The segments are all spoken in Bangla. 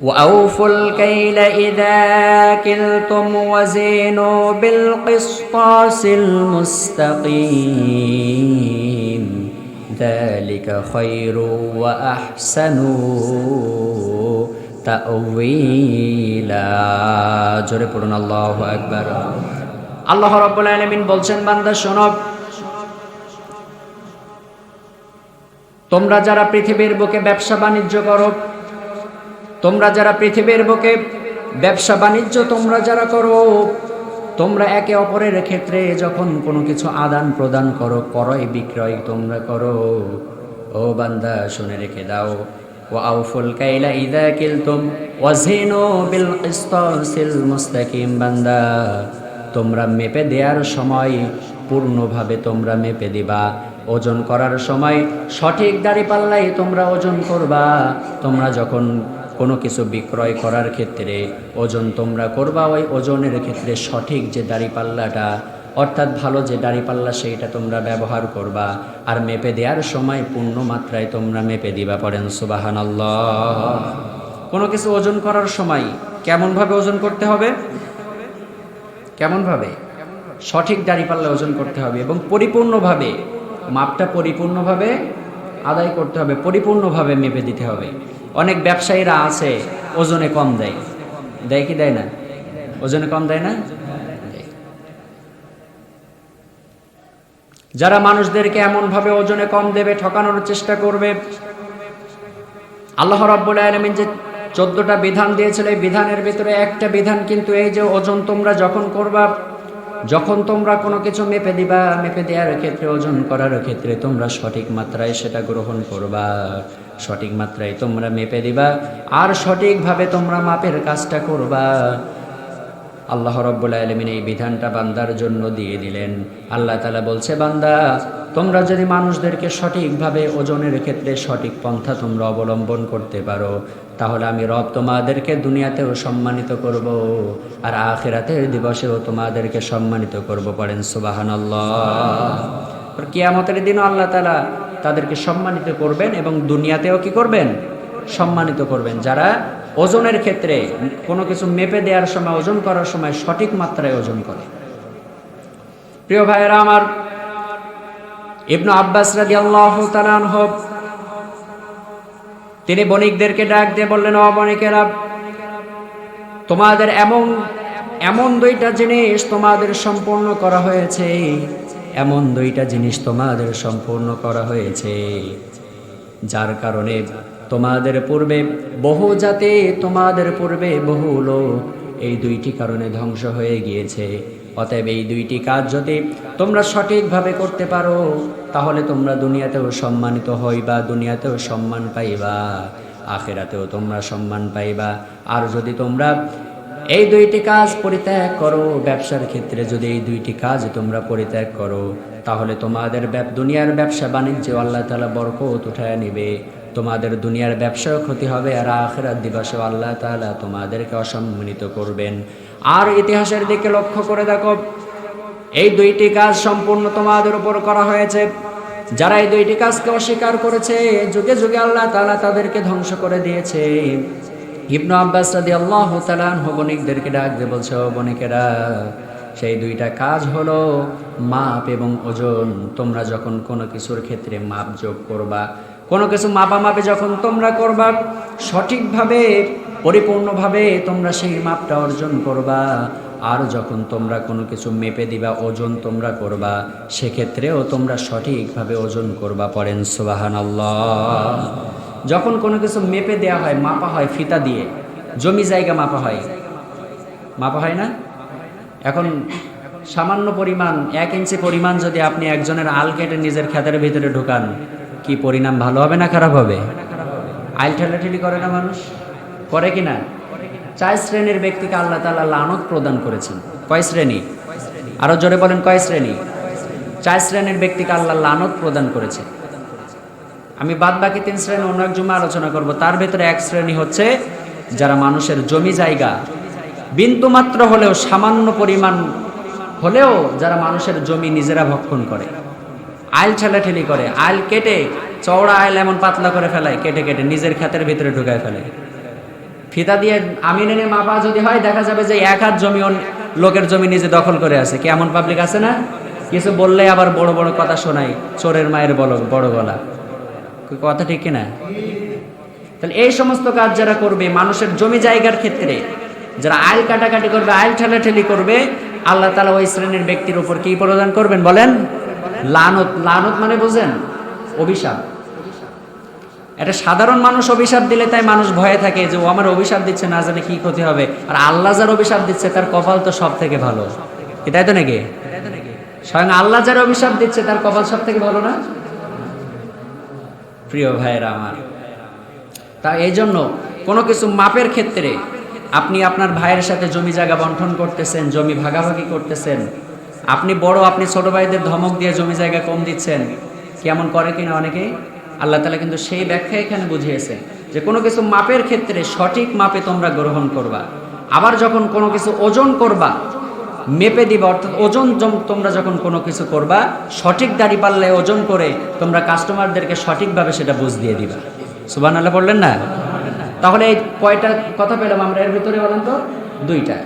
وأوفوا الكيل إذا كلتم وزينوا بالقسطاس المستقيم ذلك خير وأحسن تأويلا জোরে পড়ুন আল্লাহু আকবার আল্লাহ রাব্বুল আলামিন বলছেন বান্দা শোনো তোমরা যারা পৃথিবীর বুকে ব্যবসা বাণিজ্য করো তোমরা যারা পৃথিবীর বুকে ব্যবসা বাণিজ্য তোমরা যারা করো, তোমরা একে অপরের ক্ষেত্রে যখন কোনো কিছু আদান প্রদান করো, ক্রয় বিক্রয় তোমরা করো। ও বান্দা, শুনে রেখে দাও। ও আউফুল কাইলা ইদা কিলতুম ওয়াজিনু বিল কিসতাসিল মুস্তাকিম, বান্দা, তোমরা মেপে দেওয়ার সময় পূর্ণভাবে তোমরা মেপে দিবা। ওজন করার সময় সঠিক দাড়ি পাল্লাই তোমরা ওজন করবা। তোমরা যখন কোনো কিছু বিক্রয় করার ক্ষেত্রে ওজন তোমরা করবা। ওই ওজনের ক্ষেত্রে সঠিক যে দাড়িপাল্লাটা, অর্থাৎ ভালো যে দাড়িপাল্লা সেইটা তোমরা ব্যবহার করবা। আর মেপে দেওয়ার সময় পূর্ণ মাত্রায় তোমরা মেপে দিবা পড়েন সুবাহান কোনো কিছু ওজন করার সময় কেমনভাবে ওজন করতে হবে? কেমনভাবে? সঠিক দাড়িপাল্লা ওজন করতে হবে এবং পরিপূর্ণভাবে, মাপটা পরিপূর্ণভাবে আদায় করতে হবে, পরিপূর্ণভাবে মেপে দিতে হবে। অনেক ব্যবসায়ীরা আছে, ওজনে কম দেয়। দেয় কি দেয় না? ওজনে কম দেয় না? যারা মানুষদেরকে এমনভাবে ওজনে কম দেবে, ঠকানোর চেষ্টা করবে, আল্লাহ রাব্বুল আলামিন যে চোদ্দটা বিধান দিয়েছিল, এই বিধানের ভিতরে একটা বিধান কিন্তু এই যে ওজন তোমরা যখন করবা, যখন তোমরা কোনো কিছু মেপে দিবা, মেপে দেওয়ার ক্ষেত্রে, ওজন করার ক্ষেত্রে তোমরা সঠিক মাত্রায় সেটা গ্রহণ করবা। সঠিক মাত্রায় তোমরা মেপে দিবা, আর সঠিকভাবে তোমরা মাপের কাজটা করবা। আল্লাহ রব্বুল আলমিন এই বিধানটা বান্দার জন্য দিয়ে দিলেন। আল্লাহ তালা বলছে, বান্দা, তোমরা যদি মানুষদেরকে সঠিকভাবে ওজনের ক্ষেত্রে সঠিক পন্থা তোমরা অবলম্বন করতে পারো, তাহলে আমি রব তোমাদেরকে দুনিয়াতেও সম্মানিত করব, আর আখেরাতের দিবসেও তোমাদেরকে সম্মানিত করব পারেন সুবাহান আল্লাহ কিয়ামতের দিনও আল্লাহ তালা তাদেরকে সম্মানিত করবেন এবং দুনিয়াতেও কি করবেন? সম্মানিত করবেন। যারা ওজনের ক্ষেত্রে কোনো কিছু মেপে দেওয়ার সময়, ওজন করার সময় সঠিক মাত্রায় ওজন করে। প্রিয় ভাইয়েরা, আমার ইবনু আব্বাস রাজি আল্লাহ হোক তিনি বণিকদেরকে ডাক দিয়ে বললেন, ও বণিকেরা, তোমাদের এমন এমন দুইটা জিনিস তোমাদের সম্পূর্ণ করা হয়েছে। এমন দুইটা জিনিস তোমাদের সম্পূর্ণ করা হয়েছে, যার কারণে তোমাদের পূর্বে বহু জাতি, তোমাদের পূর্বে বহু লোক এই দুইটি কারণে ধ্বংস হয়ে গিয়েছে। অতএব এই দুইটি কাজ যদি তোমরা সঠিকভাবে করতে পারো, তাহলে তোমরা দুনিয়াতেও সম্মানিত হইবা, দুনিয়াতেও সম্মান পাইবা, আখেরাতেও তোমরা সম্মান পাইবা। আর যদি তোমরা এই দুইটি কাজ পরিত্যাগ করো। ব্যবসার ক্ষেত্রে যদি এই দুইটি কাজ তোমরা পরিত্যাগ করো, তাহলে তোমাদের দুনিয়ার ব্যবসা বাণিজ্যে আল্লাহ তালা বরকত উঠায় নিবে। তোমাদের দুনিয়ার ব্যবসাও ক্ষতি হবে আর আখেরাত দিবসেও আল্লাহ তাআলা তোমাদেরকে অসম্মানিত করবেন। আর ইতিহাসের দিকে লক্ষ্য করে দেখো, এই দুইটি কাজ সম্পূর্ণ তোমাদের উপর করা হয়েছে। যারা এই দুইটি কাজকে অস্বীকার করেছে, যুগে যুগে আল্লাহ তালা তাদেরকে ধ্বংস করে দিয়েছে। ইবনু আব্বাস রাদি আল্লাহ তালান বণিকদেরকে ডাক দিয়ে বলছে, ও বণিকেরা, সেই দুইটা কাজ হলো মাপ এবং ওজন। তোমরা যখন কোনো কিছুর ক্ষেত্রে মাপ যোগ করবা, কোনো কিছু মাপামাপে যখন তোমরা করবা, সঠিকভাবে, পরিপূর্ণভাবে তোমরা সেই মাপটা অর্জন করবা। আর যখন তোমরা কোনো কিছু মেপে দিবা, ওজন তোমরা করবা, সেক্ষেত্রেও তোমরা সঠিকভাবে ওজন করবা পড়েন সুবাহান যখন কোনো কিছু মেপে দেওয়া হয়, মাপা হয় ফিতা দিয়ে, জমি জায়গা মাপা হয়। মাপা হয় না? এখন সামান্য পরিমাণ, এক ইঞ্চি পরিমাণ যদি আপনি একজনের আল কেটে নিজের ক্ষেতের ভিতরে ঢুকান, কি পরিণাম ভালো হবে না খারাপ হবে? আইল ঠেলাঠেলি করে না মানুষ? করে কি না? চার শ্রেণির ব্যক্তিকে আল্লাহ তাআলা লানত প্রদান করেছেন। কয় শ্রেণি? আরও জোরে বলেন, কয় শ্রেণি? চার শ্রেণির ব্যক্তিকে আল্লাহ লানত প্রদান করেছে আমি বাদ বাকি তিন শ্রেণি অন্য এক জুমা আলোচনা করব। তার ভেতরে এক শ্রেণি হচ্ছে যারা মানুষের জমি জায়গা, বিন্দু মাত্র হলেও সামান্য পরিমাণ হলেও যারা মানুষের জমি নিজেরা ভক্ষণ করে। আইল ঠেলাঠেলি করে, আইল কেটে, চওড়া আইল এমন পাতলা করে ফেলায়, কেটে কেটে নিজের ক্ষেতের ভিতরে ঢুকায় ফেলে। ফিতা দিয়ে আমিন এনে মাপা যদি হয়, দেখা যাবে যে এক হাত জমি লোকের জমি নিজে দখল করে আছে। কি এমন পাবলিক আছে না? কিছু বললে আবার বড় বড় কথা শোনাই চোরের মায়ের বড় বড় গলা। কথা ঠিক কিনা? তাহলে এই সমস্ত কাজ যারা করবে, মানুষের জমি জায়গার ক্ষেত্রে, যারা আইল কাটাকাটি করবে, আইল ঠেলাঠেলি করবে, আল্লাহ তালা ওই শ্রেণির ব্যক্তির উপর কি প্রদান করবেন বলেন? লানত লানত মানে বোঝেন? অভিশাপ। এটা সাধারণ মানুষ অভিশাপ দিলে তাই মানুষ ভয়ে থাকে যে, ও আমার অভিশাপ দিচ্ছে, না জানে কি ক্ষতি হবে। আর আল্লাহ যার অভিশাপ দিচ্ছে, তার কপাল তো সব থেকে ভালো তাই তো নাকি? স্বয়ং আল্লাহ যার অভিশাপ দিচ্ছে, তার কপাল সব থেকে ভালো না? প্রিয় ভাইয়েরা আমার। তা এই জন্য কোনো কিছু মাপের ক্ষেত্রে আপনি আপনার ভাইয়ের সাথে জমি জায়গা বন্টন করতেছেন, জমি ভাগাভাগি করতেছেন, আপনি বড়, আপনি ছোট ভাইদের ধমক দিয়ে জমি জায়গা কম দিচ্ছেন কেমন করে কিনা অনেকেই? আল্লাহ তালা কিন্তু সেই ব্যাখ্যা এখানে বুঝিয়েছে যে কোনো কিছু মাপের ক্ষেত্রে সঠিক মাপে তোমরা গ্রহণ করবা। আবার যখন কোনো কিছু ওজন করবা মেপে দিবা, অর্থাৎ ওজন তোমরা যখন কোনো কিছু করবা, সঠিক দাড়ি পাল্লায় ওজন করে তোমরা কাস্টমারদেরকে সঠিকভাবে সেটা বুঝ দিয়ে দিবা। সুবান আল্লাহ বললেন না? তাহলে এই কয়টা কথা পেলাম আমরা? এর ভিতরে বলেন তো? দুইটা।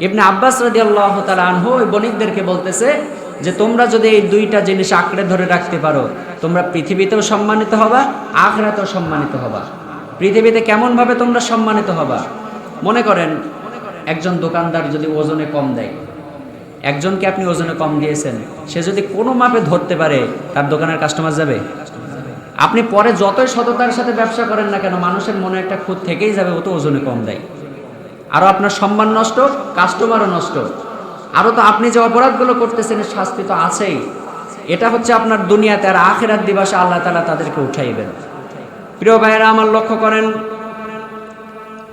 ইবনে আব্বাস রাদি আল্লাহ তালা আনহু ওই বণিকদেরকে বলতেছে যে, তোমরা যদি এই দুইটা জিনিস আঁকড়ে ধরে রাখতে পারো, তোমরা পৃথিবীতেও সম্মানিত হবা, আখরাতেও সম্মানিত হবা। পৃথিবীতে কেমনভাবে তোমরা সম্মানিত হবা? মনে করেন একজন দোকানদার যদি ওজনে কম দেয়, একজনকে আপনি ওজনে কম দিয়েছেন, সে যদি কোনো মাপে ধরতে পারে, তার দোকানের কাস্টমার যাবে? আপনি পরে যতই সততার সাথে ব্যবসা করেন না কেন, মানুষের মনে একটা খুঁত থেকেই যাবে, ও তো ওজনে কম দেয়। আরও আপনার সম্মান নষ্ট কাস্টমারও নষ্ট। আরও তো আপনি যে অপরাধগুলো করতেছেন শাস্তি তো আছেই। এটা হচ্ছে আপনার দুনিয়াতে আর আখেরাত দিবসে আল্লাহ তালা তাদেরকে উঠাইবেন। প্রিয় ভাইয়েরা, আমার লক্ষ্য করেন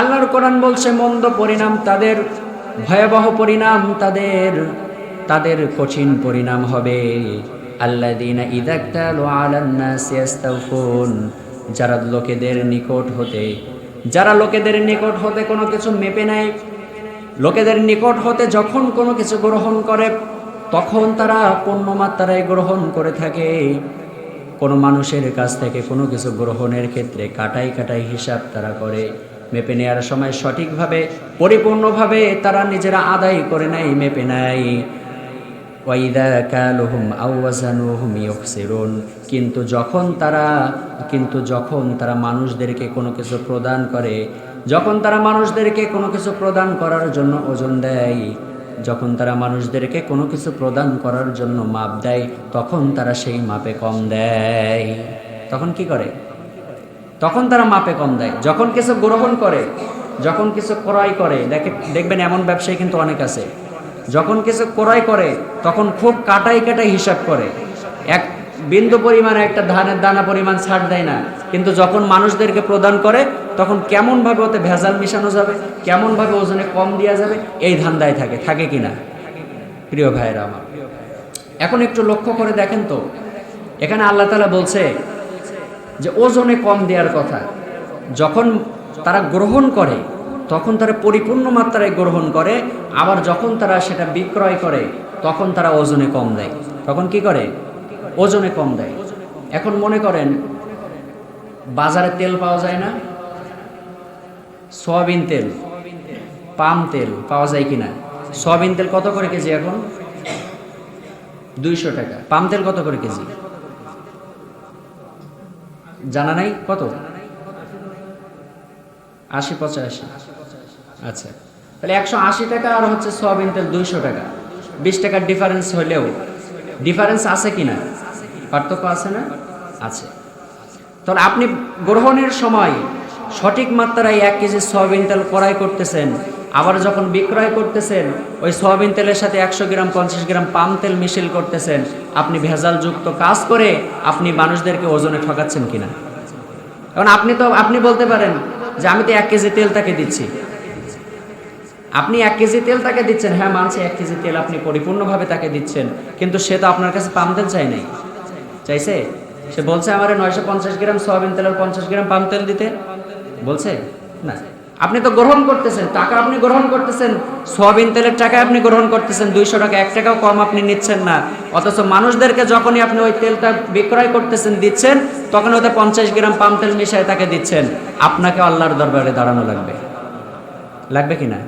আল্লাহর কোরআন বলছে, মন্দ পরিণাম তাদের, ভয়াবহ পরিণাম তাদের তাদের কঠিন পরিণাম হবে। আলান নাসি যারা লোকেদের নিকট হতে, যারা লোকেদের নিকট হতে কোনো কিছু মেপে নেয়, লোকেদের নিকট হতে যখন কোনো কিছু গ্রহণ করে, তখন তারা পণ্যমাত্রায় গ্রহণ করে থাকে। কোনো মানুষের কাছ থেকে কোনো কিছু গ্রহণের ক্ষেত্রে কাটাই কাটাই হিসাব তারা করে। মেপে নেওয়ার সময় সঠিকভাবে, পরিপূর্ণভাবে তারা নিজেরা আদায় করে নেয়, মেপে নেয়। কিন্তু যখন তারা, কিন্তু যখন তারা মানুষদেরকে কোনো কিছু প্রদান করে, যখন তারা মানুষদেরকে কোনো কিছু প্রদান করার জন্য ওজন দেয়, যখন তারা মানুষদেরকে কোনো কিছু প্রদান করার জন্য মাপ দেয়, তখন তারা সেই মাপে কম দেয়। তখন কি করে? তখন তারা মাপে কম দেয়। যখন কিছু গ্রহণ করে, যখন কিছু ক্রয় করে, দেখে দেখবেন এমন ব্যবসায়ী কিন্তু অনেক আছে। যখন কিছু ক্রয় করে, তখন খুব কাটাই কাটাই হিসাব করে। এক বিন্দু পরিমাণে একটা ধানের দানা পরিমাণ ছাড় দেয় না। কিন্তু যখন মানুষদেরকে প্রদান করে, তখন কেমনভাবে ওতে ভেজাল মিশানো যাবে, কেমনভাবে ওজনে কম দেওয়া যাবে, এই ধান্দায় থাকে। থাকে কি না? প্রিয় ভাইয়েরা আমার। এখন একটু লক্ষ্য করে দেখেন তো। এখানে আল্লাহ তালা বলছে যে ওজনে কম দেওয়ার কথা। যখন তারা গ্রহণ করে, তখন তারা পরিপূর্ণ মাত্রায় গ্রহণ করে, আবার যখন তারা সেটা বিক্রয় করে, তখন তারা ওজনে কম দেয়। তখন কি করে? ওজনে কম দেয়। এখন মনে করেন, বাজারে তেল পাওয়া যায় না, সয়াবিন তেল, পাম তেল পাওয়া যায় কিনা? সয়াবিন তেল কত করে কেজি এখন? দুইশো টাকা। পাম তেল কত করে কেজি? জানা নাই? কত? আশি, পঁচাশি। আচ্ছা। তাহলে একশো আশি টাকা আর হচ্ছে সয়াবিন তেল দুইশো টাকা। বিশ টাকার ডিফারেন্স হলেও ডিফারেন্স আছে কি না? পার্থক্য আছে না? আছে। তাহলে আপনি গ্রহণের সময় সঠিক মাত্রায় এক কেজি সয়াবিন তেল ক্রয় করতেছেন। আবার যখন বিক্রয় করতেছেন, ওই সয়াবিন তেলের সাথে একশো গ্রাম, পঞ্চাশ গ্রাম পাম তেল মিশেল করতেছেন, আপনি ভেজালযুক্ত কাজ করে আপনি মানুষদেরকে ওজনে ঠকাচ্ছেন কিনা? এখন আপনি তো, আপনি বলতে পারেন যে আমি তো এক কেজি তেল তাকে দিচ্ছি। আপনি এক কেজি তেল তাকে দিচ্ছেন হ্যাঁ মানছে এক কেজি তেল আপনি পরিপূর্ণভাবে তাকে দিচ্ছেন, কিন্তু সে তো আপনার কাছে পাম তেল চাই নাই। চাইছে? সে বলছে আমার নয়শো পঞ্চাশ গ্রাম সয়াবিন তেলের পঞ্চাশ গ্রাম পাম তেল দিতে। বলছে? না। আপনি তো গ্রহণ করতেছেন, টাকা আপনি গ্রহণ করতেছেন, সোয়াবিন তেলের টাকা আপনি গ্রহণ করতেছেন, দুইশো টাকা, এক টাকাও কম আপনি নিচ্ছেন না। অথচ মানুষদেরকে যখনই আপনি ওই তেলটা বিক্রয় করতেছেন, দিচ্ছেন, তখন ওতে পঞ্চাশ গ্রাম পাম তেল মিশিয়ে তাকে দিচ্ছেন। আপনাকে আল্লাহর দরবারে দাঁড়ানো লাগবে। লাগবে কি না?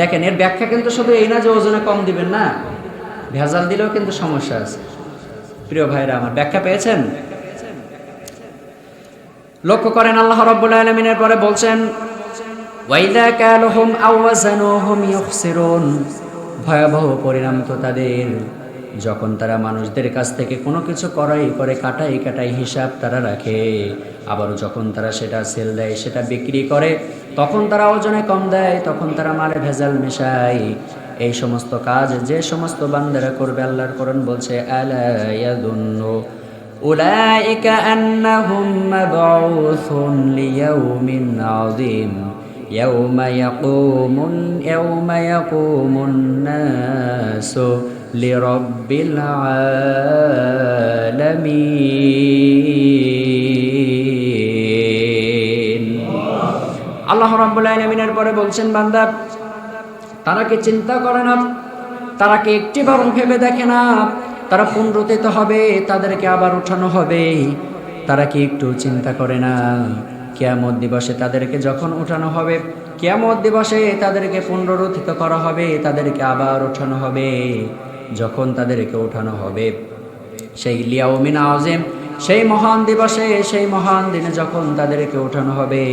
দেখেন, এর ব্যাখ্যা কিন্তু শুধু এই না যে ওজনে কম দিবেন না, ভেজাল দিলেও কিন্তু সমস্যা আছে। প্রিয় ভাইরা, আমার ব্যাখ্যা পেয়েছেন? লক্ষ্য করেন, আল্লাহ রাব্বুল আলামিনের পরে বলছেন ওয়াইদা কালহুম আও ওয়াজানুহুম ইউখসিরুন ভয়াবহ পরিণাম তো তাদের যখন তারা মানুষদের কাছ থেকে কোনো কিছু করাই করে কাটাই কাটাই হিসাব তারা রাখে আবার যখন তারা সেটা সেল দেয় সেটা বিক্রি করে তখন তারা ওজনে কম দেয় তখন তারা মালে ভেজাল মেশায় এই সমস্ত কাজ যে সমস্ত বান্দারা করবে আল্লাহর কোরআন বলছে আলা ইয়াদুন্নু أولئك أنهم مبعوثون ليوم عظيم يوم يقوم يوم يقوم الناس لرب العالمين আল্লাহ রাব্বুল আলামিনের পরে বলছেন বান্দা তারা কি চিন্তা করে না তারা কি একটিবারও ভেবে দেখে না তারা পুনরুত্থিত হবে তাদেরকে আবার উঠানো হবে তারা কি একটু চিন্তা করে না কেয়ামত দিবসে তাদেরকে যখন উঠানো হবে, কেয়ামত দিবসে তাদেরকে পুনরুত্থিত করা হবে, তাদেরকে আবার উঠানো হবে। যখন তাদেরকে উঠানো হবে, সেই লিয়াউমিন আজেম সেই মহান দিবসে, সেই মহান দিনে যখন তাদেরকে উঠানো হবে,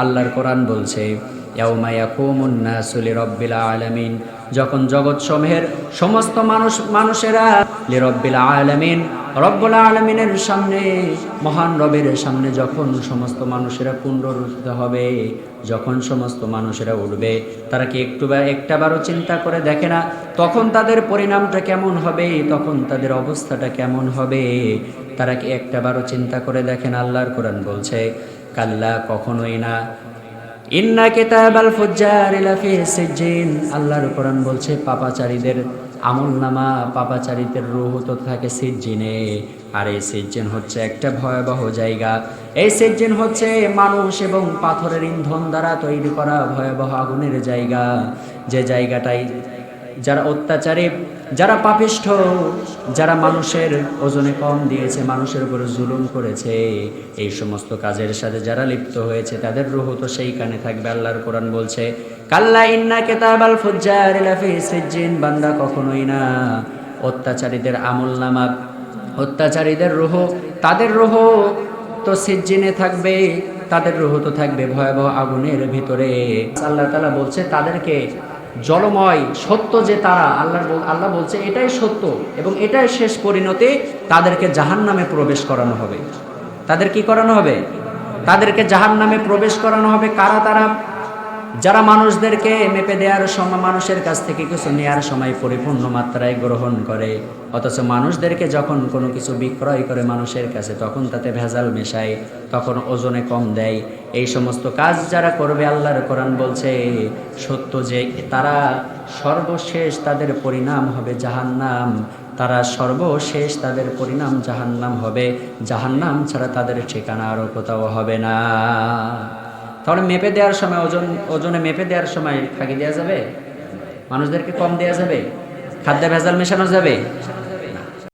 আল্লাহর কোরআন বলছে আলামিন। যখন জগৎ সমূহের সমস্ত মানুষ, মানুষেরা লিরাব্বিল আলামিন, রব্বুল আলামিনের সামনে, মহান রবের সামনে যখন সমস্ত মানুষেরা পুনরুত্থিত হবে, যখন সমস্ত মানুষেরা উঠবে, তারা কি একটু বা একটা একটাবারও চিন্তা করে দেখে না? তখন তাদের পরিণামটা কেমন হবে? তখন তাদের অবস্থাটা কেমন হবে? তারা কি একটা একটাবারও চিন্তা করে দেখেন আল্লাহর কোরআন বলছে, কাল্লা কখনোই না। ইন্না কিতাব আল ফুজ্জার লাফি সিজ্জিন। আল্লাহর কোরআন বলছে, পাপাচারীদের আমল নামা পাপাচারীদের রুহ তো থাকে সিজিনে আর এই সিজ্জিন হচ্ছে একটা ভয়াবহ জায়গা। এই সিজ্জিন হচ্ছে মানুষ এবং পাথরের ইন্ধন দ্বারা তৈরি করা ভয়াবহ আগুনের জায়গা। যে জায়গাটাই যারা অত্যাচারী, যারা পাপিষ্ঠ, যারা মানুষের ওজনে কম দিয়েছে, মানুষের উপরে জুলুম করেছে, এই সমস্ত কাজের সাথে যারা লিপ্ত হয়েছে, তাদের রুহ তো সেইখানে থাকবে, আল্লাহর কোরআন বলছে, কাল্লা ইন্না কেতাবাল ফুজ্জার সিজ্জিন বান্দা কখনোই না। অত্যাচারীদের আমল নামা, অত্যাচারীদের রুহ, তাদের রুহ তো সিজ্জিনে থাকবে, তাদের রুহ তো থাকবে ভয়াবহ আগুনের ভিতরে। আল্লাহ তালা বলছে, তাদেরকে জলময়, সত্য যে তারা, আল্লাহ আল্লাহ বলছে, এটাই সত্য এবং এটাই শেষ পরিণতি, তাদেরকে জাহান নামে প্রবেশ করানো হবে। তাদের কি করানো হবে? তাদেরকে জাহান নামে প্রবেশ করানো হবে কারা তারা? যারা মানুষদেরকে মেপে দেওয়ার সময়, মানুষের কাছ থেকে কিছু নেওয়ার সময় পরিপূর্ণ মাত্রায় গ্রহণ করে। অথচ মানুষদেরকে যখন কোনো কিছু বিক্রয় করে মানুষের কাছে, তখন তাতে ভেজাল মেশায়, তখন ওজনে কম দেয়। এই সমস্ত কাজ যারা করবে, আল্লাহর কোরআন বলছে, সত্য যে তারা সর্বশেষ তাদের পরিণাম হবে জাহান্নাম। তারা সর্বশেষ তাদের পরিণাম জাহান্নাম হবে। জাহান্নাম ছাড়া তাদের ঠিকানা আরও কোথাও হবে না। তাহলে মেপে দেওয়ার সময় ওজন, ওজনে মেপে দেওয়ার সময় ফাঁকি দেওয়া যাবে? মানুষদেরকে কম দেওয়া যাবে? খাদ্যে ভেজাল মেশানো যাবে?